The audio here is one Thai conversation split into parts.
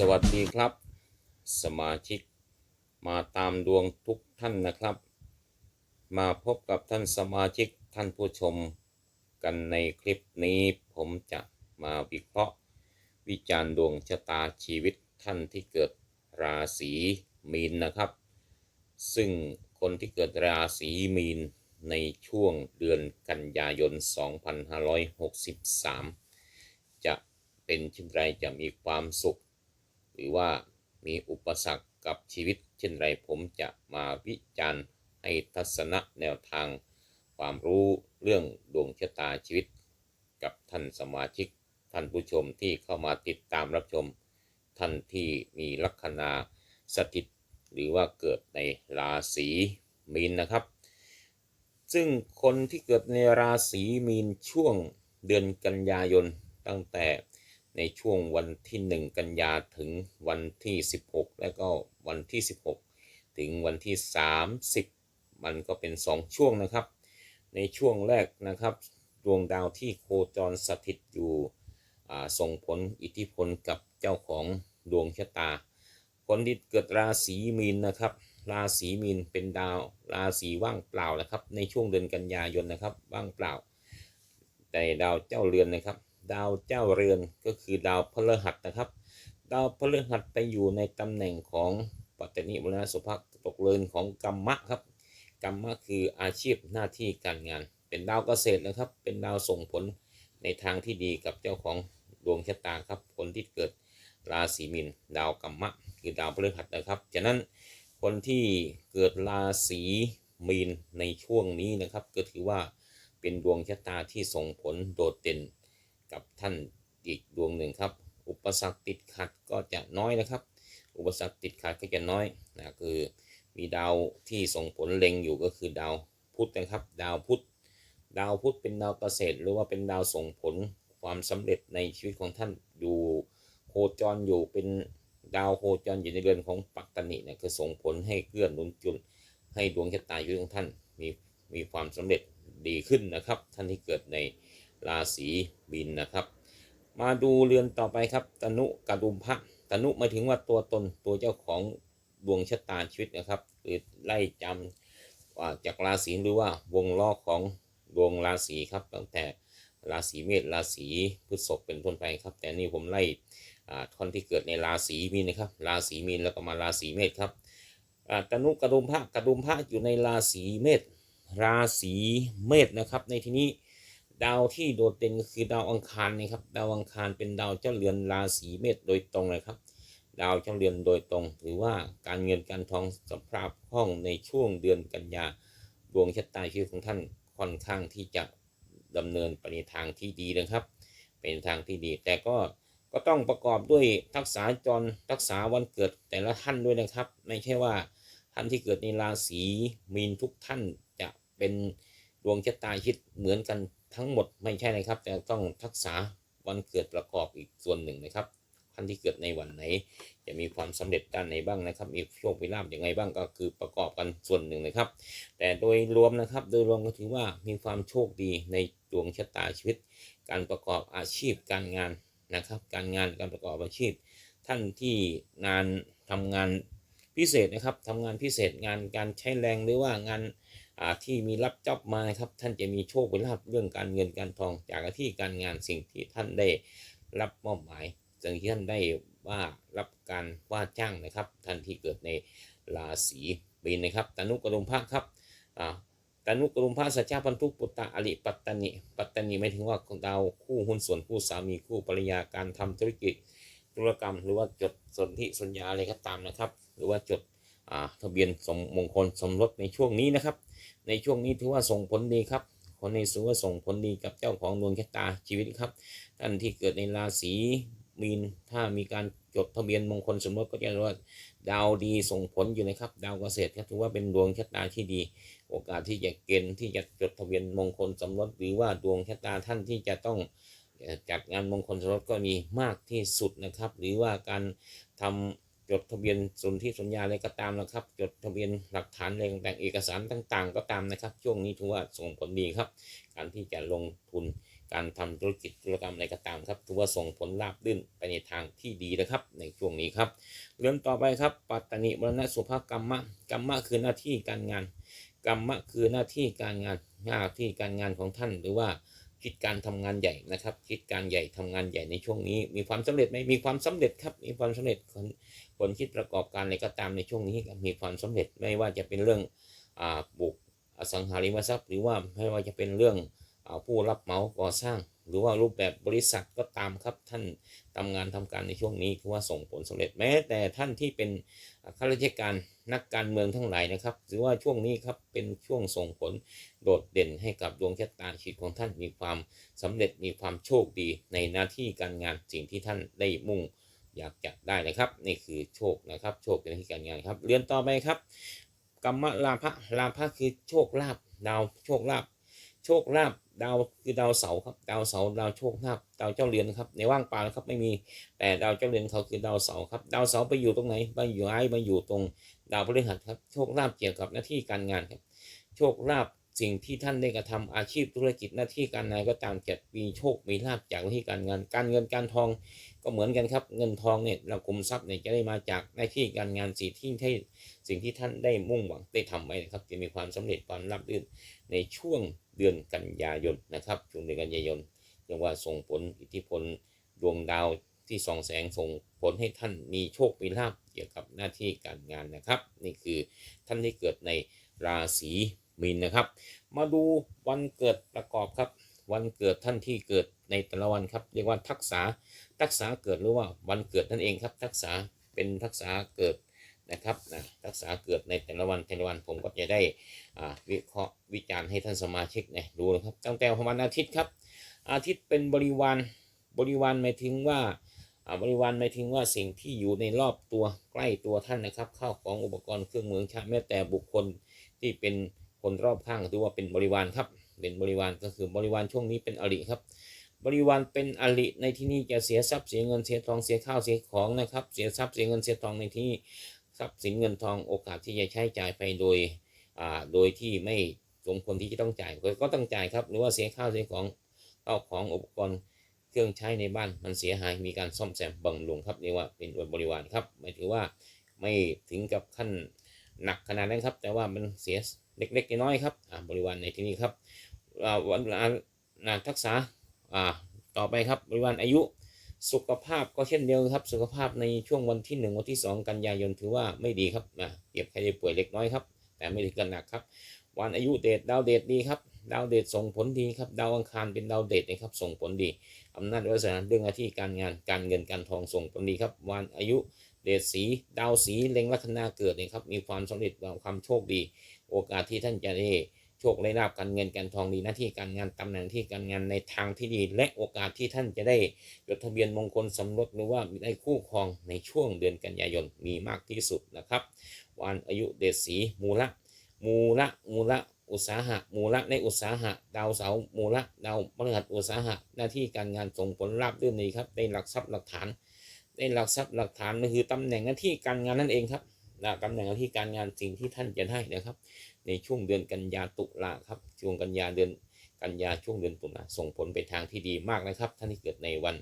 สวัสดีครับ สมาชิกมาตามดวงทุกท่านนะครับ มาพบกับท่านสมาชิกท่านผู้ชมกันในคลิปนี้ผมจะมาวิเคราะห์ วิจารณ์ดวงชะตาชีวิตท่านที่เกิดราศีมีนนะครับ ซึ่งคนที่เกิดราศีมีนในช่วงเดือนกันยายน 2563 จะเป็นเช่นไรจะมีความสุข หรือว่ามีอุปสรรคกับชีวิต เช่นไรผมจะมาวิจารณ์ให้ทัศนะแนวทาง ความรู้เรื่องดวงชะตาชีวิต กับท่านสมาชิก ท่านผู้ชมที่เข้ามาติดตามรับชม ท่านที่มีลัคนาสถิต หรือว่าเกิดในราศีมีนนะครับ ซึ่งคนที่เกิดในราศีมีนช่วงเดือนกันยายนตั้งแต่ ในช่วงวันที่ 1 กันยาถึงวันที่ 16 แล้วก็วันที่ 16 ถึงวันที่ 30 มันก็เป็น 2 ช่วงนะครับ ในช่วงแรกนะครับ ดวงดาวที่โคจรสถิตอยู่ส่งผลอิทธิพลกับเจ้าของดวงชะตา คนที่เกิดราศีมีนนะครับ ราศีมีนเป็นดาวราศีว่างเปล่านะครับ ในช่วงเดือนกันยายนนะครับ ว่างเปล่า แต่ดาวเจ้าเรือนนะครับ ดาวเจ้าเรือนก็คือดาวพฤหัสนะครับ ดาวพฤหัสไปอยู่ในตำแหน่งของปัตตนิมรณสุภะตกเรือนของกรรมะครับกรรมะคืออาชีพหน้าที่การงาน เป็นดาวเกษตรนะครับ เป็นดาวส่งผลในทางที่ดีกับเจ้าของดวงชะตาครับ คนที่เกิดราศีมีนดาวกรรมะ คือดาวพฤหัสนะครับฉะนั้นคนที่เกิดราศีมีนในช่วงนี้นะครับ ก็ถือว่าเป็นดวงชะตาที่ส่งผลโดดเด่น กับท่านอีกดวงหนึ่งครับ อุปสรรคติดขัดก็จะน้อยนะครับ อุปสรรคติดขัดก็จะน้อยนะคือมีดาวที่ส่งผลเล็งอยู่ก็คือดาวพุธนะครับ ดาวพุธดาวพุธเป็นดาวเกษตร หรือว่าเป็นดาวส่งผลความสำเร็จในชีวิตของท่านอยู่โคจรอยู่เป็นดาวโคจรอยู่ในเรือนของปัตตนิเนี่ยคือส่งผลให้เกื้อหนุนจุนให้ดวงชะตาชีวิตของท่านมีมีความสำเร็จดีขึ้นนะครับ ท่านที่เกิดใน ราศีบินนะครับ มาดูเรือนต่อไปครับตนุกดุมพะตนุหมายถึงว่าตัวตนตัวเจ้าของดวงชะตาชีวิตนะครับคือไล่จำว่าจากราศีหรือว่าวงล้อของดวงราศีครับ ตั้งแต่ราศีเมษราศีพฤษภเป็นต้นไปครับ แต่นี่ผมไล่อ่าท่อนที่เกิดในราศีมีนนะครับ ราศีมีนแล้วก็มาราศีเมษครับตนุกดุมพะกดุมพะอยู่ในราศีเมษราศีเมษนะครับ ในที่นี้ ดาวที่โดดเด่นก็คือดาวอังคารนะครับ ดาวอังคารเป็นดาวเจ้าเรือนราศีเมษโดยตรงเลยครับ ดาวเจ้าเรือนโดยตรงถือว่าการเงินการทองสภาพคล่องในช่วงเดือนกันยาดวงชะตาชีวิตของท่านค่อนข้างที่จะดำเนินไปในทางที่ดีนะครับ เป็นทางที่ดี แต่ก็ก็ต้องประกอบด้วยทักษะจรทักษะวันเกิดแต่ละท่านด้วยนะครับ ไม่ใช่ว่าท่านที่เกิดในราศีมีนทุกท่านจะเป็นดวงชะตาชีวิตเหมือนกัน ทั้งหมดไม่ใช่นะครับ แต่ต้องทักษะวันเกิดประกอบอีกส่วนหนึ่งนะครับท่านที่เกิดในวันไหน จะมีความสำเร็จด้านไหนบ้างนะครับ มีโชคมีลาภยังไงบ้างก็คือประกอบกันส่วนหนึ่งนะครับ แต่โดยรวมนะครับ โดยรวมก็ถือว่ามีความโชคดีในดวงชะตาชีวิต การประกอบอาชีพการงานนะครับ การงานการประกอบอาชีพ ท่านที่งานทำงานพิเศษนะครับทำงานพิเศษงานการใช้แรงหรือว่างาน ที่มีรับจ็อบมาครับท่านจะมีโชคมีลาภเรื่องการเงินการทองจากที่การงานสิ่งที่ท่านได้รับมอบหมาย สิ่งที่ท่านได้ว่ารับการว่าจ้างนะครับท่านที่เกิดในราศีมีนนะครับตนุกรุมภะครับอ่าตนุกรุมภะสัจจพันธุปุตตะอริปัตตนิปัตตนิหมายถึงว่าดาวคู่หุ้นส่วนคู่สามีคู่ภรรยาการทำธุรกิจธุรกรรม หรือว่าจดสนธิสัญญาอะไรก็ตามนะครับ หรือว่าจด ทะเบียนสมมงคลสมรสในช่วงนี้นะครับ ในช่วงนี้ถือว่าส่งผลดีครับคนในสูว่าส่งผลดีกับเจ้าของดวงชะตาชีวิตครับท่านที่เกิดในราศีมีนถ้ามีการจดทะเบียนมงคลสมรสก็จะรียกว่าดาวดีส่งผลอยู่นะครับ ดาวเกษตรก็ถือว่าเป็นดวงชะตาที่ดี โอกาสที่จะเกณฑ์ที่จะจดทะเบียนมงคลสมรสหรือว่าดวงชะตาท่านที่จะต้องจัดงานมงคลสมรสก็มีมากที่สุดนะครับ หรือว่าการทำ จดทะเบียนสนธิสัญญาอะไรก็ตามนะครับ จดทะเบียนหลักฐานอะไรต่างเอกสารต่างๆ ก็ตามนะครับ ช่วงนี้ถือว่าส่งผลดีครับ การที่จะลงทุนการทำธุรกิจธุรกรรมอะไรก็ตามครับถือว่าส่งผลราบรื่นไปในทางที่ดีนะครับ ในช่วงนี้ครับ เรื่องต่อไปครับ ปัตตนิมรณะสุภกรรมะกรรมะคือหน้าที่การงานกรรมะคือหน้าที่การงานหน้าที่การงานของท่านหรือว่า คิดการทำงานใหญ่นะครับ คิดการใหญ่ทำงานใหญ่ในช่วงนี้ มีความสำเร็จไหมมีความสำเร็จครับ มีความสำเร็จคนคนคิดประกอบการอะไรก็ตามในช่วงนี้มีความสำเร็จไม่ว่าจะเป็นเรื่องอบุกอสังหาริมทรัพย์ หรือว่าไม่ว่าจะเป็นเรื่องอผู้รับเหมาก่อสร้าง หรือว่ารูปแบบบริษัทก็ตามครับท่านทำงานทำการในช่วงนี้คือว่าส่งผลสำเร็จแม้ แต่ท่านที่เป็นข้าราชการนักการเมืองทั้งหลายนะครับถือว่าช่วงนี้ครับเป็นช่วงส่งผลโดดเด่นให้กับดวงชะตาชีวิตของท่านมีความสำเร็จมีความโชคดีในหน้าที่การงานสิ่งที่ท่านได้มุ่งอยากจะได้นะครับ นี่คือโชคนะครับ โชคเป็นหน้าที่การงานครับเรียนต่อไปครับกรรมลาภะลาภะคือโชคลาภดาวโชคลาภ โชคลาภดาวคือดาวเสาครับดาวเสาดาวโชคลาภดาวเจ้าเรือนครับในว่างเปล่านะครับไม่มีแต่ดาวเจ้าเรือนเขาคือดาวเสาครับดาวเสาไปอยู่ตรงไหนไปอยู่ไอ้ไปอยู่ตรง ดาวพฤหัสครับโชคลาภเกี่ยวกับหน้าที่การงานครับโชคลาภ สิ่งที่ท่านได้กระทำอาชีพธุรกิจหน้าที่การงานก็ตามจะมีโชคมีลาภจากหน้าที่การงานการเงินการทองก็เหมือนกันครับ เงินทองเนี่ยเราคุมทรัพย์เนี่ยจะได้มาจากหน้าที่การงานสิ่งที่ให้สิ่งที่ท่านได้มุ่งหวังได้ทำไว้นะครับจะมีความสำเร็จความรับรื่นในช่วงเดือนกันยายนนะครับช่วงเดือนกันยายนยังว่าส่งผลอิทธิพลดวงดาวที่ส่องแสงส่งผลให้ท่านมีโชคมีลาภเกี่ยวกับหน้าที่การงานนะครับ นี่คือท่านที่เกิดในราศี มีนนะครับ มาดูวันเกิดประกอบครับ วันเกิดท่านที่เกิดในแต่ละวันครับ เรียกว่าทักษะทักษะเกิดหรือว่าวันเกิดนั่นเองครับ ทักษะเป็นทักษะเกิดนะครับนะทักษะเกิดในแต่ละวันแต่ละวันผมก็จะได้อ่าวิเคราะห์วิจารณ์ให้ท่านสมาชิกเนี่ยดูนะครับ ตั้งแต่วันอาทิตย์ครับ อาทิตย์เป็นบริวารบริวารหมายถึงว่าอ่าบริวารหมายถึงว่าสิ่งที่อยู่ในรอบตัวใกล้ตัวท่านนะครับข้าวของอุปกรณ์เครื่องมือใช้แม้แต่บุคคลที่เป็น คนรอบข้างถือว่าเป็นบริวารครับ เป็นบริวารก็คือบริวารช่วงนี้เป็นอริครับ บริวารเป็นอริในที่นี้จะเสียทรัพย์เสียเงินเสียทองเสียข้าวเสียของนะครับ เสียทรัพย์เสียเงินเสียทองในที่ทรัพย์สินเงินทองโอกาสที่จะใช้จ่ายไปโดยอ่าโดยที่ไม่สมควรที่จะต้องจ่ายก็ต้องจ่ายครับหรือว่าเสียข้าวเสียของข้าวของอุปกรณ์เครื่องใช้ในบ้านมันเสียหายมีการซ่อมแซมบำรุงครับเรียกว่าเป็นบริวารครับหมายถึงว่าไม่ถึงกับขั้นหนักขนาดนั้นครับ แต่ว่ามันเสีย เล็กๆน้อยๆครับอ่าบริวารในที่นี้ครับอ่าวันอ่าอ่าทักษะอ่าต่อไปครับบริวารอายุสุขภาพก็เช่นเดียวกันครับ สุขภาพในช่วงวันที่ 1 วันที่ 2 กันยายนถือว่าไม่ดีครับนะเจ็บแค่ได้ป่วยเล็กน้อยครับ แต่ไม่ถึงกับหนักครับ วันอายุเดชดาวเดชดีครับดาวเดชส่งผลดีครับดาวอังคารเป็นดาวเดชนะครับส่งผลดีอำนาจวาสนาเรื่องหน้าที่การงานการเงินการทองส่งผลดีครับ วันอายุเดชสีดาวสีเล็งลัคนาเกิดนี่ยครับมีความสำเร็จความโชคดี โอกาสที่ท่านจะได้โชคได้ลาบการเงินการทองดีหน้าที่การงานตำแหน่งที่การงานในทางที่ดี และโอกาสที่ท่านจะได้จดทะเบียนมงคลสมรสหรือว่าได้คู่ครองในช่วงเดือนกันยายนมีมากที่สุดนะครับ วันอายุเดชสีมูละมูละมูละอุตสาหะมูละในอุตสาหะ ดาวเสาร์มูละดาวพฤหัสอุตสาหะหน้าที่การงานส่งผลลัพธ์ด้วยนี้ครับได้หลักทรัพย์หลักฐานได้หลักทรัพย์หลักฐานนั่นคือตำแหน่งหน้าที่การงานนั่นเองครับ นะตำแหน่งหน้าที่การงานสิ่งที่ท่านจะได้นะครับ ในช่วงเดือนกันยาตุลาครับช่วงกันยาเดือนกันยาช่วงเดือนตุลาส่งผลไปทางที่ดีมากนะครับ ท่านที่เกิดในวัน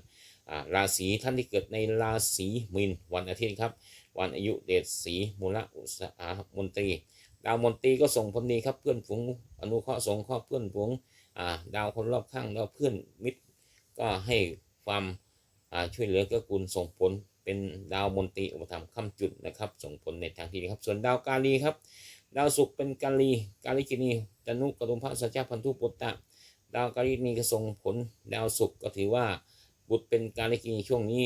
ราศีท่านที่เกิดในราศีมีนวันอาทิตย์ครับ วันอายุเดชสีมูลอุตสาหมนตรีดาวมนตรีก็ส่งผลดีครับเพื่อนฝูงอนุเคราะห์สงเคราะห์เพื่อนฝูงดาวคนรอบข้างแล้วเพื่อนมิตรก็ให้ความช่วยเหลือเกื้อกูลส่งผล เป็นดาวมนตรีอุปถัมค้ำจุดนะครับ ส่งผลในทางที่ดีครับ ส่วนดาวกาลีครับ ดาวศุกร์เป็นกาลีกาลิกินีตนุกรุมพระสัจจพันธุปุตตะ ดาวกาลิกินีก็ส่งผลดาวศุกร์ก็ถือว่าบุตรเป็นกาลิกินีช่วงนี้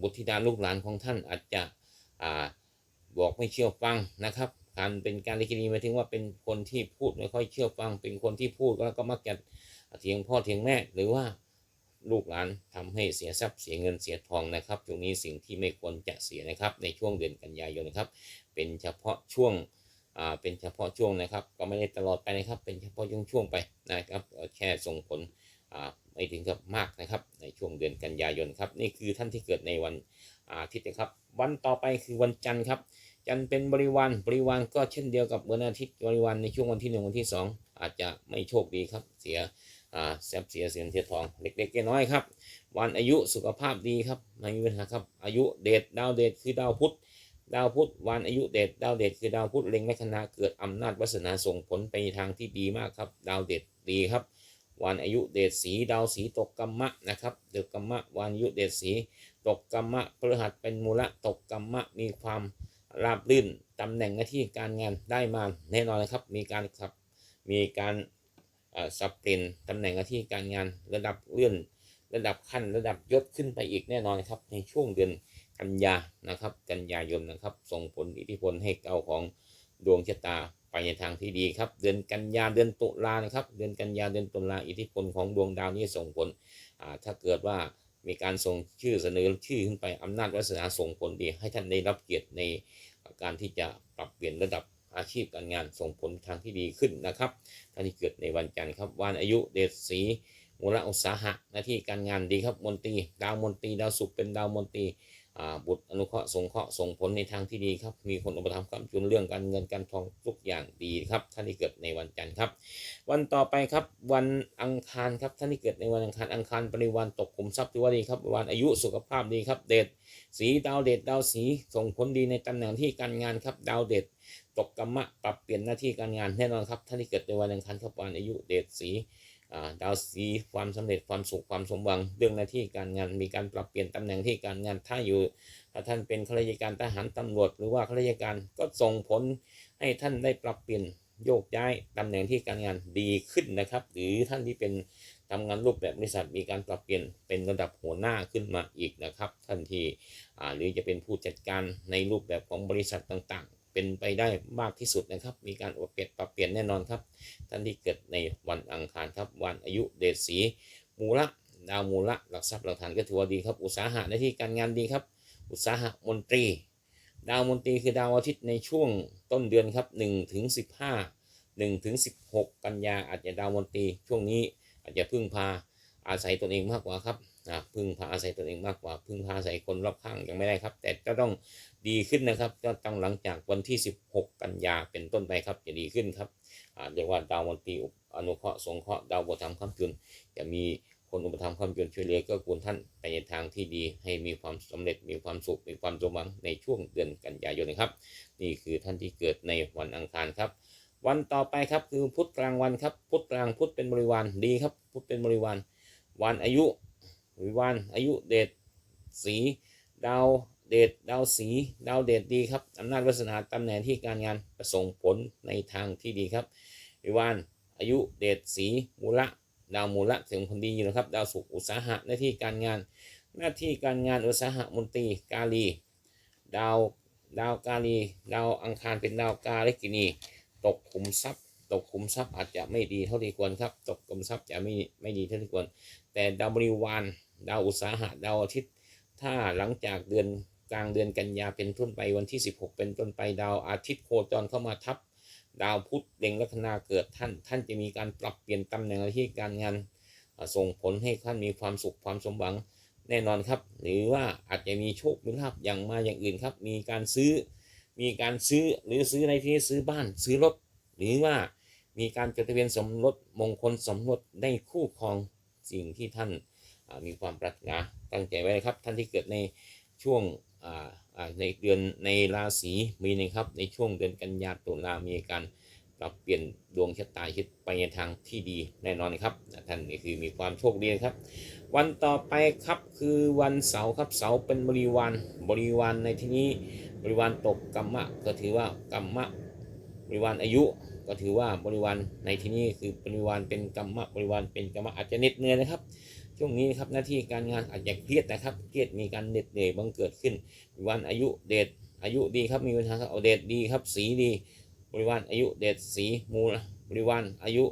บุตรธิดาลูกหลานของท่านอาจจะอบอกไม่เชื่อฟังนะครับการเป็นการลิกินีหมายถึงว่าเป็นคนที่พูดไม่ค่อยเชื่อฟัง เป็นคนที่พูดแล้วก็มักจะเถียงพ่อเถียงแม่หรือว่า ลูกหลานทำให้เสียทรัพย์เสียเงินเสียทองนะครับช่วงนี้สิ่งที่ไม่ควรจะเสียนะครับ ในช่วงเดือนกันยายนนะครับ เป็นเฉพาะช่วงอ่าเป็นเฉพาะช่วงนะครับ ก็ไม่ได้ตลอดไปนะครับ เป็นเฉพาะช่วงช่วงไปนะครับแค่ส่งผลอ่าไม่ถึงกับมากนะครับ ในช่วงเดือนกันยายนครับนี่คือท่านที่เกิดในวันอาทิตย์นะครับวันต่อไปคือวันจันทร์ครับจันทร์เป็นบริวารบริวารก็เช่นเดียวกับวันอาทิตย์บริวารในช่วงวันที่หนึ่งวันที่สองอาจจะไม่โชคดีครับเสีย แซบเสียเสียนเทียทองเล็กๆน้อยครับ วันอายุสุขภาพดีครับไม่มีปัญหาครับ อายุเดชดาวเดชคือดาวพุธดาวพุธวันอายุเดชดาวเดชคือดาวพุธเล็งลัคนาเกิดอำนาจวาสนาส่งผลไปทางที่ดีมากครับ ดาวเดชดีครับ วันอายุเดชสีดาวสีตกกรรมะนะครับเดกกรรมะวันอายุเดชสีตกกรรมะพฤหัสเป็นมูละตกกรรมะมีความราบรื่นตำแหน่งหน้าที่การงานได้มาแน่นอนนะครับ มีการขับมีการ สับเปลี่ยนตำแหน่งหน้าที่การงานระดับเลื่อนระดับขั้นระดับยศขึ้นไปอีกแน่นอนครับ ในช่วงเดือนกันยานะครับ กันยายนนะครับ ส่งผลอิทธิพลให้เก้าของดวงชะตาไปในทางที่ดีครับ เดือนกันยาเดือนตุลานะครับ เดือนกันยาเดือนตุลาอิทธิพลของดวงดาวนี้ส่งผลถ้าเกิดว่ามีการส่งชื่อเสนอชื่อขึ้นไปอำนาจวาสนาส่งผลดี ให้ท่านได้รับเกียรติในการที่จะปรับเปลี่ยนระดับ อาชีพการงานส่งผลทางที่ดีขึ้นนะครับท่านที่เกิดในวันจันทร์ครับวันอายุเดชสีมูลอุตสาหะหน้าที่การงานดีครับมนตรีดาวมนตรีดาวศุกร์เป็นดาวมนตรี บุตรอนุเคราะห์สงเคราะห์ส่งผลในทางที่ดีครับ มีคนอุปถัมภ์คำจุนเรื่องการเงินการทองทุกอย่างดีครับ ท่านที่เกิดในวันจันทร์ครับ วันต่อไปครับ วันอังคารครับ ท่านที่เกิดในวันอังคาร อังคารปริวันตกขุมทรัพย์ถือว่าดีครับวันอายุสุขภาพดีครับ เดชสีดาวเดชดาวสีส่งผลดีในตำแหน่งที่การงานครับ ดาวเดชตกกรรมะปรับเปลี่ยนหน้าที่การงานแน่นอนครับ ท่านที่เกิดในวันอังคารครับวันอายุเดชสี ดาวสีความสำเร็จความสุขความสมหวัง เรื่องหน้าที่การงานมีการปรับเปลี่ยนตำแหน่งที่การงานถ้าอยู่ ถ้าท่านเป็นข้าราชการทหารตำรวจ หรือว่าข้าราชการก็ส่งผลให้ท่านได้ปรับเปลี่ยนโยกย้ายตำแหน่งที่การงานดีขึ้นนะครับ หรือท่านที่เป็นทำงานรูปแบบบริษัทมีการปรับเปลี่ยนเป็นระดับหัวหน้าขึ้นมาอีกนะครับท่านที่หรือจะเป็นผู้จัดการในรูปแบบของบริษัทต่าง เป็นไปได้มากที่สุดนะครับ มีการปรับเปลี่ยนปรับเปลี่ยนแน่นอนครับ ท่านที่เกิดในวันอังคารครับ วันอายุเดชสีมูละดาวมูละหลักทรัพย์หลักฐานก็ถือว่าดีครับ อุตสาหะในที่การงานดีครับ อุตสาหะมนตรี ดาวมนตรีคือดาวอาทิตย์ในช่วงต้นเดือนครับ1ถึง15 1ถึง16 กันยาอาจจะดาวมนตรีช่วงนี้อาจจะพึ่งพาอาศัยตนเองมากกว่าครับ อ่าพึ่งพาอาศัยตนเองมากกว่า พึ่งพาอาศัยคนรอบข้างยังไม่ได้ครับ แต่ก็ต้องดีขึ้นนะครับก็ต้องหลังจากวันที่ 16 กันยาเป็นต้นไปครับจะดีขึ้นครับเรียกว่าดาวมนตรีอนุเคราะห์สงเคราะห์ดาวอุปถัมภ์คำจุนจะมีคนอุปถัมภ์คำจุนช่วยเหลือก็ควรท่านไปในทางที่ดีให้มีความสำเร็จมีความสุขมีความสมหวังในช่วงเดือนกันยายนนะครับ นี่คือท่านที่เกิดในวันอังคารครับ วันต่อไปครับคือพุธกลางวันครับ พุธกลางพุธเป็นบริวารดีครับ พุธเป็นบริวาร วันอายุ บริวารอายุเดชสี ดาวเดชดาวสี ดาวเดชดีครับอำนาจวาสนาตำแหน่งที่การงานประสงค์ผลในทางที่ดีครับ วิวานอายุเดชสีมูละดาวมูละเสียงผลดีอยู่นะครับ ดาวสุขอุตสาหะหน้าที่การงาน หน้าที่การงานอุตสาหะมนตรีกาลี ดาวดาวกาลี ดาวอังคารเป็นดาวกาเลกินี ตกขุมทรัพย์ ตกขุมทรัพย์อาจจะไม่ดีเท่าที่ควรครับ ตกขุมทรัพย์จะไม่ไม่ดีเท่าที่ควร แต่ดาวบริวาร ดาวอุตสาหะดาวอาทิตย์ ถ้าหลังจากเดือนกลางเดือนกันยาเป็นต้นไปวันที่ 16 เป็นต้นไปดาวอาทิตย์โคจรเข้ามาทับ ดาวพุธเล็งลัคนาเกิดท่าน ท่านจะมีการปรับเปลี่ยนตำแหน่งหน้าที่การงานส่งผลให้ท่านมีความสุขความสมหวังแน่นอนครับ หรือว่าอาจจะมีโชคมีลาภอย่างมาอย่างอื่นครับ มีการซื้อ มีการซื้อหรือซื้อในที่นี้ซื้อบ้านซื้อรถ หรือว่ามีการจดทะเบียนสมรสมงคลสมรสได้คู่ครองสิ่งที่ท่าน มีความปรารถนาตั้งใจไว้นะครับ ท่านที่เกิดในช่วงในเดือนในราศีมีนะครับ ในช่วงเดือนกันยาตุลามีการปรับเปลี่ยนดวงชะตาชีวิตไปในทางที่ดีแน่นอนครับท่านนี่คือมีความโชคดีครับ วันต่อไปครับคือวันเสาร์ครับเสาร์เป็นบริวารบริวารในที่นี้บริวารตกกรรมะก็ถือว่ากรรมะบริวารอายุก็ถือว่าบริวารในที่นี้คือบริวารเป็นกรรมะบริวารเป็นกรรมะอาจจะน็ดเหนื่อยนะครับ ช่วงนี้นะครับหน้าที่การงานอาจจะเครียดนะครับเครียดมีการเหน็ดเหนื่อยบังเกิดขึ้นบริวารอายุเดชอายุดีครับมีปัญหาครับเอาเดชดีครับ สีดี บริวารอายุเดชสีมูลบริวารอายุ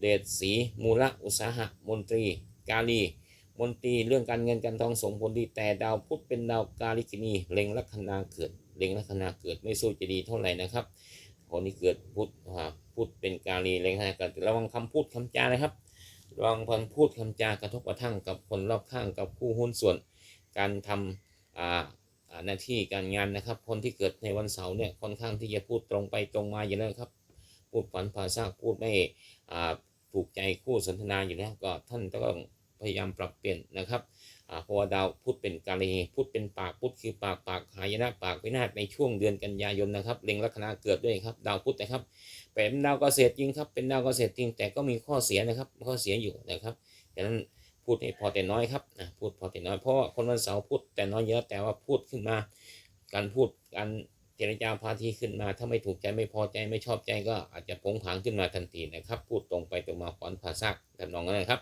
เดชสีมูลอุตสาหะมนตรี กาลีมนตรีเรื่องการเงินการทองส่งผลดีแต่ดาวพุธเป็นดาวกาลิกินีเล็งลัคนาเกิดเล็งลัคนาเกิดไม่สู้จะดีเท่าไหร่นะครับคนที่เกิดพุธพุธเป็นกาลีเล็งให้กันระวังคำพูดคำจานะครับ ระวังพันพูดคำจากระทบกระทั่งกับคนรอบข้างกับผู้หุ้นส่วน การทำอาอ่าหน้าที่การงานนะครับ คนที่เกิดในวันเสาร์เนี่ยค่อนข้างที่จะพูดตรงไปตรงมาอยู่แล้วครับ พูดฝันภาษาพูดไม่อาถูกใจคู่สนทนาอยู่แล้วก็ท่านต้อง พยายามปรับเปลี่ยนนะครับเพราะว่าดาวพุธเป็นกาลีพุธเป็นปากพุธคือปากปากหายนะปากวินาศในช่วงเดือนกันยายนนะครับเล็งลัคนาเกิดด้วยครับ ดาวพุธนะครับเป็นดาวเกษตรจริงครับเป็นดาวเกษตรจริงแต่ก็มีข้อเสียนะครับข้อเสียอยู่นะครับดังนั้นพูดให้พอแต่น้อยครับนะพูดพอแต่น้อยเพราะคนวันเสาร์พูดแต่น้อยเยอะแต่ว่าพูดขึ้นมา การพูดการเจรจาพาทีขึ้นมา ถ้าไม่ถูกใจไม่พอใจไม่ชอบใจก็อาจจะผงผางขึ้นมาทันทีนะครับ พูดตรงไปตรงมาขวานผ่าซากทำนองนั้นนะครับ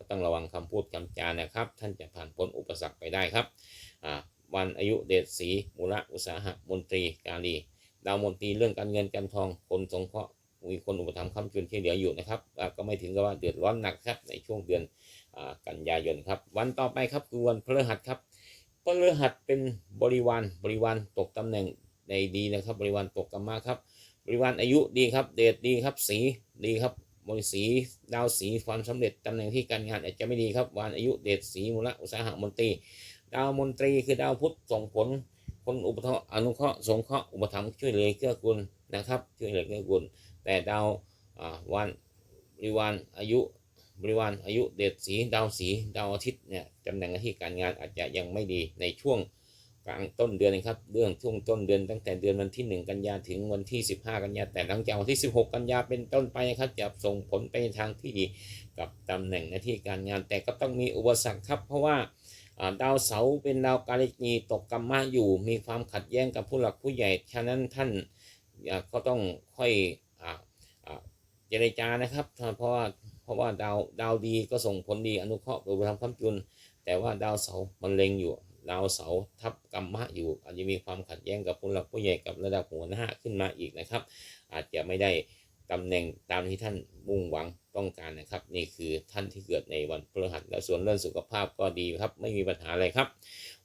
ก็ต้องระวังคำพูดคำจานะครับ ท่านจะผ่านพ้นอุปสรรคไปได้ครับวันอายุเดชศรีมูลอุตสาหะมนตรีกาลีดาวมนตรีเรื่องการเงินการทองคนสงเคราะห์มีคนอุปถัมภ์ค้ำจุนที่เหลืออยู่นะครับก็ไม่ถึงกับว่าเดือดร้อนหนักครับในช่วงเดือนอกันยายนครับ วันต่อไปครับคือวันพฤหัสครับพฤหัสเป็นบริวารบริวารตกตำแหน่งในดีนะครับ บริวารตกกรรมาครับ บริวารอายุดีครับ เดชดีครับสีดีครับ บริสีดาวสีความสำเร็จตำแหน่งที่การงานอาจจะไม่ดีครับวันอายุเดชสีมูลอุตสาหะมนตรี ดาวมนตรีคือดาวพุธส่งผลคนอุปถัมภ์อนุเคราะห์สงเคราะห์อุปถัมภ์ช่วยเหลือเกื้อกูลนะครับช่วยเหลือเกื้อกูลแต่ดาวอ่าวันบริวารอายุบริวารอายุเดชสีดาวสีดาวอาทิตย์เนี่ยตำแหน่งหน้าที่การงานอาจจะยังไม่ดีในช่วง ลางต้นเดือนนะครับ เรื่องช่วงต้นเดือนตั้งแต่เดือนวันที่ 1 กันยาถึงวันที่ 15 กันยาแต่หลังจากวันที่ 16 กันยาเป็นต้นไปนะครับจะส่งผลไปทางที่ดีกับตำแหน่งหน้าที่การงาน แต่ก็ต้องมีอุปสรรคครับ เพราะว่าดาวเสาร์เป็นดาวกาลินีตกกรรมะอยู่ มีความขัดแย้งกับผู้หลักผู้ใหญ่ ฉะนั้นท่านก็ต้องค่อยเจรจานะครับ เพราะว่าเพราะว่าดาวดาวดีก็ส่งผลดีอนุเคราะห์อุปถัมภ์คำจุน แต่ว่าดาวเสาร์มันเล็งอยู่ ดาวเสาทับกรรมะอยู่ อาจจะมีความขัดแย้งกับผู้หลักผู้ใหญ่กับระดับหัวหน้าขึ้นมาอีกนะครับ อาจจะไม่ได้ตำแหน่งตามที่ท่านมุ่งหวังต้องการนะครับ นี่คือท่านที่เกิดในวันพฤหัสและส่วนเรื่องสุขภาพก็ดีครับ ไม่มีปัญหาอะไรครับ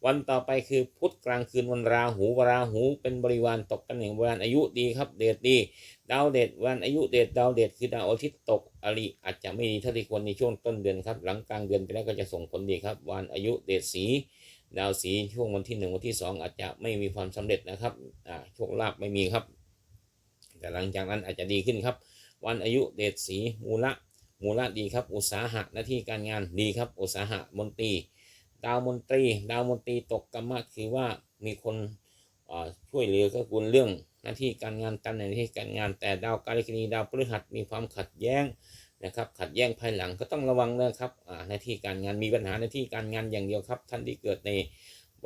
วันต่อไปคือพุธกลางคืนวันราหูวราหูเป็นบริวารตกตำแหน่งบริวารอายุดีครับ เดชดีดาวเดชวันอายุเดชดาวเดชคือดาวอาทิตย์ตกอริอาจจะไม่ดีเท่าที่ควรในช่วงต้นเดือนครับ หลังกลางเดือนไปแล้วก็จะส่งผลดีครับ วันอายุเดชสี ดาวสีช่วงวันที่หนึ่งวันที่สองอาจจะไม่มีความสำเร็จนะครับอ่าโชคลาภไม่มีครับ แต่หลังจากนั้นอาจจะดีขึ้นครับ วันอายุเดชสีมูละมูละดีครับ อุตสาหะหน้าที่การงานดีครับ อุตสาหะมนตรี ดาวมนตรี ดาวมนตรีตกกรรมะคือว่ามีคนอ่าช่วยเหลือก็กุลเรื่องหน้าที่การงานตำแหน่งหน้าที่การงานแต่ดาวการกินีดาวพฤหัสมีความขัดแย้ง นะครับขัดแย้งภายหลังก็ต้องระวังนะครับหน้าที่การงานมีปัญหาหน้าที่การงานอย่างเดียวครับ ท่านที่เกิดใน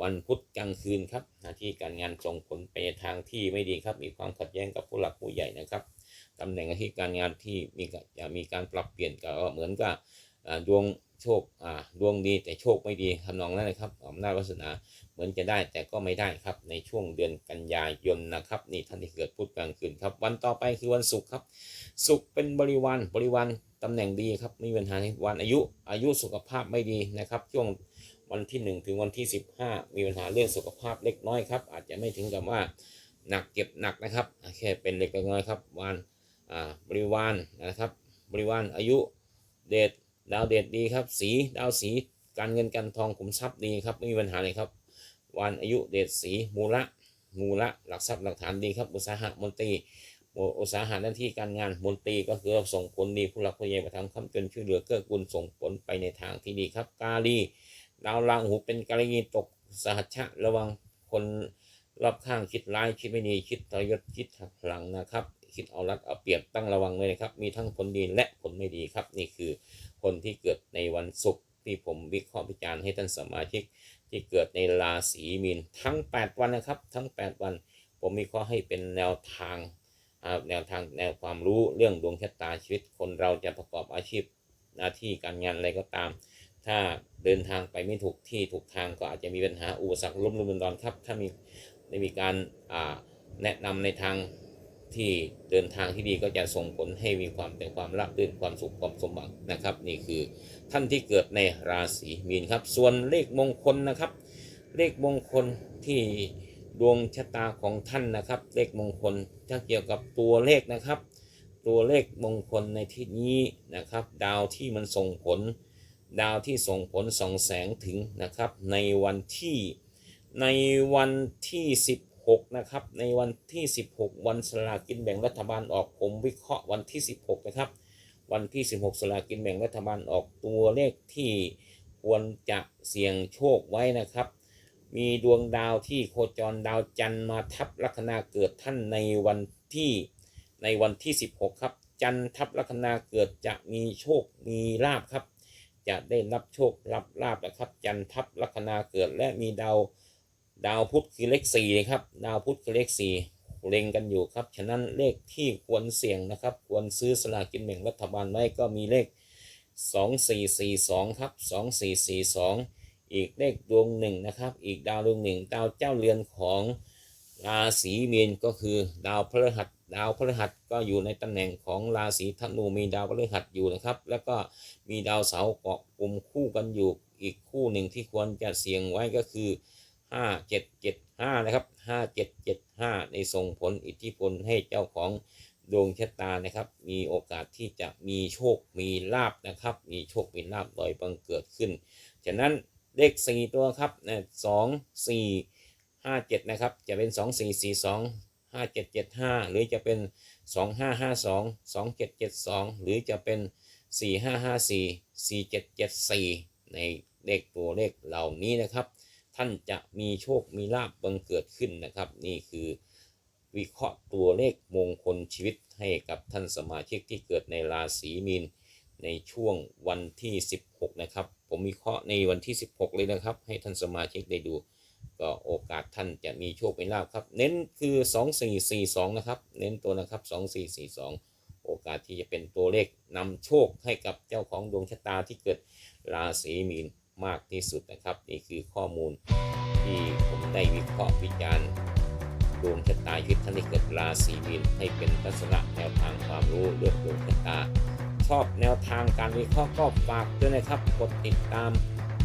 วันพุธกลางคืนครับหน้าที่การงานส่งผลไปทางที่ไม่ดีครับ มีความขัดแย้งกับผู้หลักผู้ใหญ่นะครับตำแหน่งหน้าที่การงานที่มีจะมีการปรับเปลี่ยนก็เหมือนกับ ดวงโชคดวงดีแต่โชคไม่ดีทำนองนั้นนะครับอำนาจวาสนาเหมือนจะได้แต่ก็ไม่ได้ครับในช่วงเดือนกันยายนนะครับนี่ท่านที่เกิดพุธกลางคืนครับ วันต่อไปคือวันศุกร์ครับศุกร์เป็นบริวารบริวารตำแหน่งดีครับมีปัญหาในวันอายุอายุสุขภาพไม่ดีนะครับช่วงวันที่ 1 ถึงวันที่ 15 มีปัญหาเรื่องสุขภาพเล็กน้อยครับอาจจะไม่ถึงกับว่าหนักเก็บหนักนะครับแค่เป็นเล็กน้อยครับวันอ่าบริวารนะครับบริวารอายุเดช ดาวเดชดีครับ สีดาวสีการเงินการทองขุมทรัพย์ดีครับไม่มีปัญหาเลยครับ วันอายุเดชสีมูละมูละหลักทรัพย์หลักฐานดีครับ อุตสาหะมนตรีอุตสาหะหน้าที่การงานมนตรีก็คือส่งผลดีผู้หลักผู้ใหญ่ประทำคำจนช่วยเหลือเกื้อกูลส่งผลไปในทางที่ดีครับ กาลีดาวราหูเป็นกาลีตกสหัชชะระวังคนรอบข้างคิดร้ายคิดไม่ดีคิดทรยศคิดหักหลังนะครับ คิดเอารัดเอาเปรียบตั้งระวังเลยนะครับ มีทั้งผลดีและผลไม่ดีครับ นี่คือคนที่เกิดในวันศุกร์ที่ผมวิเคราะห์พิจารณ์ให้ท่านสมาชิก ที่เกิดในราศีมีนทั้ง 8 วันนะครับ ทั้ง 8 วัน ผมวิเคราะห์ให้เป็นแนวทางแนวทางแนวความรู้เรื่องดวงชะตาชีวิต คนเราจะประกอบอาชีพหน้าที่การงานอะไรก็ตาม ถ้าเดินทางไปไม่ถูกที่ถูกทางก็อาจจะมีปัญหาอุปสรรคล้มลุกคลุกคลานครับ ถ้ามีได้มีการแนะนำในทาง ที่เดินทางที่ดีก็จะส่งผลให้มีความเป็นความราบรื่นความสุขความสมหวังนะครับ นี่คือท่านที่เกิดในราศีมีนครับ ส่วนเลขมงคลนะครับ เลขมงคลที่ดวงชะตาของท่านนะครับ เลขมงคลถ้าเกี่ยวกับตัวเลขนะครับ ตัวเลขมงคลในที่นี้นะครับ ดาวที่มันส่งผล ดาวที่ส่งผลส่องแสงถึงนะครับ ในวันที่ในวันที่ 16 นะครับ ในวันที่ 16 วันสลากินแบ่งรัฐบาลออกผมวิเคราะห์วันที่ 16 นะครับ วันที่ 16 สลากินแบ่งรัฐบาลออกตัวเลขที่ควรจะเสี่ยงโชคไว้นะครับ มีดวงดาวที่โคจรดาวจันทร์มาทับลัคนาเกิดท่านในวันที่ในวันที่ 16 ครับ จันทร์ทับลัคนาเกิดจะมีโชคมีลาบครับ จะได้รับโชครับลาบนะครับ จันทร์ทับลัคนาเกิดและมีดาว ดาวพุธคือเลขสี่ครับ ดาวพุธคือเลขสี่เล็งกันอยู่ครับ ฉะนั้นเลขที่ควรเสี่ยงนะครับ ควรซื้อสลากกินแบ่งรัฐบาลไว้ก็มีเลข 2442ครับ2442 อีกเลขดวงหนึ่งนะครับ อีกดาวดวงหนึ่งดาวเจ้าเรือนของราศีมีนก็คือดาวพฤหัส ดาวพฤหัสก็อยู่ในตำแหน่งของราศีธนูมีดาวพฤหัสอยู่นะครับ แล้วก็มีดาวเสาร์เกาะกลุ่มคู่กันอยู่อีกคู่หนึ่งที่ควรจะเสี่ยงไว้ก็คือ ห้าเจ็ดเจ็ดห้านะครับห้าเจ็ดเจ็ดห้าในส่งผลอิทธิพลให้เจ้าของดวงชะตานะครับ มีโอกาสที่จะมีโชค มีลาบนะครับ มีโชค มีลาบลอยบังเกิดขึ้น ฉะนั้นเลขสี่ตัวครับสองสี่ห้าเจ็ดนะครับ จะเป็นสองสี่สี่สองห้าเจ็ดเจ็ดห้าหรือจะเป็นสองห้าห้าสองสองเจ็ดเจ็ดสองหรือจะเป็นสี่ห้าห้าสี่สี่เจ็ดเจ็ดสี่ในเลขตัวเลขเหล่านี้นะครับ ท่านจะมีโชคมีลาบบังเกิดขึ้นนะครับ นี่คือวิเคราะห์ตัวเลขมงคลชีวิตให้กับท่านสมาชิกที่เกิดในราศีมีนในช่วงวันที่ 16 นะครับ ผมวิเคราะห์ในวันที่ 16 เลยนะครับ ให้ท่านสมาชิกได้ดู ก็โอกาสท่านจะมีโชคมีลาบครับ เน้นคือ 2442 นะครับ เน้นตัวนะครับ 2442 โอกาสที่จะเป็นตัวเลขนำโชคให้กับเจ้าของดวงชะตาที่เกิดราศีมีน มากที่สุดนะครับ นี่คือข้อมูลที่ผมได้วิเคราะห์วิจารณ์ดวงชะตาชีวิตท่านที่เกิดราศีมีนให้เป็นลักษณะแนวทางความรู้เรื่องดวงชะตา ชอบแนวทางการวิเคราะห์ก็ฝากด้วยนะครับกดติดตาม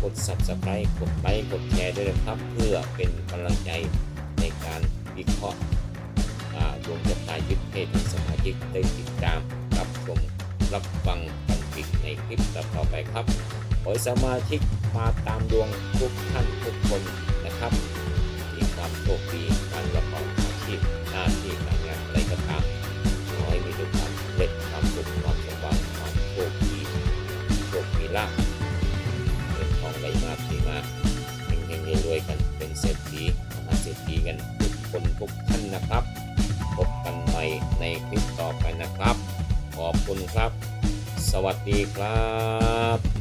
กด subscribe กดไลค์กดแชร์ด้วยนะครับเพื่อเป็นกำลังใจในการวิเคราะห์ดวงชะตาชีวิตให้ท่านสมาชิกได้ติดตามรับชมรับฟังกันอีกในคลิปต่อไปครับ ขอสมาชิกมาตามดวงทุกท่านทุกคนนะครับมีความโชคดีการประกอบอาชีพหน้าที่การงานอะไรก็ตามขอให้มีแต่ความสำเร็จความสุขความสบายความโชคดีโชคมีลาภเงินทองไหลมาเทมาเฮงๆรวยๆกันเป็นเศรษฐีมหาเศรษฐีกันทุกคนทุกท่านนะครับพบกันใหม่ในคลิปต่อไปนะครับ ขอบคุณครับ สวัสดีครับ